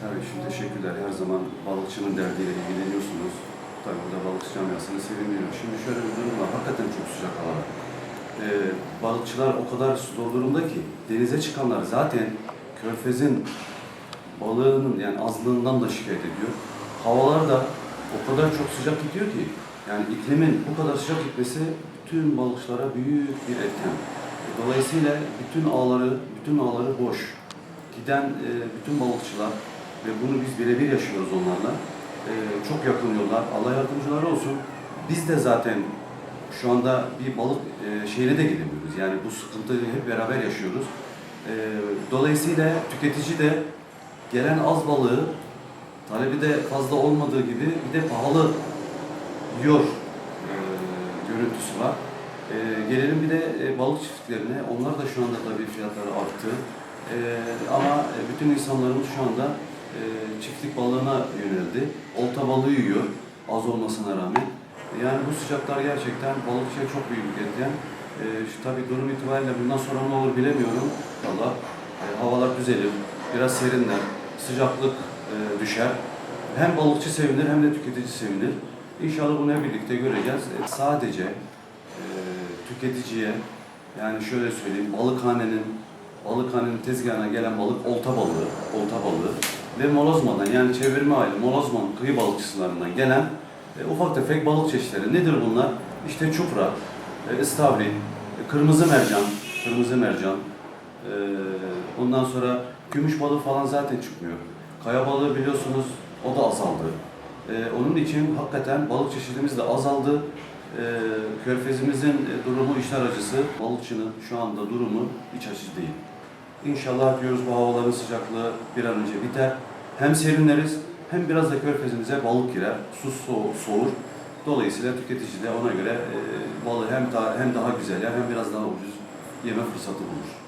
Tabii şimdi teşekkürler. Her zaman balıkçının derdiyle ilgileniyorsunuz. Tabii burada balıkçı camiasını sevindiriyor. Şimdi şöyle bir durum var. Hakikaten çok sıcak hava. Ee, balıkçılar o kadar zor durumda ki denize çıkanlar zaten körfezin balığının yani azlığından da şikayet ediyor. Havalar da o kadar çok sıcak gidiyor ki yani iklimin bu kadar sıcak gitmesi bütün balıkçılara büyük bir etken. Dolayısıyla bütün ağları, bütün ağları boş. Giden e, bütün balıkçılar ve bunu biz birebir yaşıyoruz onlarla. E, çok yakınıyorlar. Allah yardımcıları olsun. Biz de zaten şu anda bir balık e, şehrine de gidemiyoruz. Yani bu sıkıntıyı hep beraber yaşıyoruz. E, dolayısıyla tüketici de gelen az balığı talebi de fazla olmadığı gibi bir de pahalı yiyor e, görüntüsü var. E, gelelim bir de e, balık çiftliklerine. Onlar da şu anda tabii fiyatları arttı. E, ama bütün insanlarımız şu anda e, çiftlik balığına yöneldi. Olta balığı yiyor az olmasına rağmen. Yani bu sıcaklar gerçekten balıkçıya çok büyük bir etken. E, şu, tabii durum itibariyle bundan sonra ne olur bilemiyorum. İnşallah e, havalar düzelir, biraz serinler, sıcaklık e, düşer. Hem balıkçı sevinir hem de tüketici sevinir. İnşallah bunu hep birlikte göreceğiz. E, sadece e, tüketiciye yani şöyle söyleyeyim balıkhanenin balıkhanenin tezgahına gelen balık olta balığı, olta balığı ve molozmadan yani çevirme aile molozman kıyı balıkçılarından gelen e, ufak tefek balık çeşitleri. Nedir bunlar? İşte çupra, e, istavrit, e, kırmızı mercan, kırmızı mercan, e, ondan sonra gümüş balığı falan zaten çıkmıyor. Kaya balığı biliyorsunuz o da azaldı. E, onun için hakikaten balık çeşidimiz de azaldı. E, körfezimizin e, durumu işler acısı. Balıkçının şu anda durumu iç açıcı değil. İnşallah diyoruz bu havaların sıcaklığı bir an önce biter. Hem serinleriz hem biraz da körfezimize balık girer. Su soğur. Dolayısıyla tüketici de ona göre e, balığı hem daha, hem daha güzel yer hem biraz daha ucuz yeme fırsatı bulur.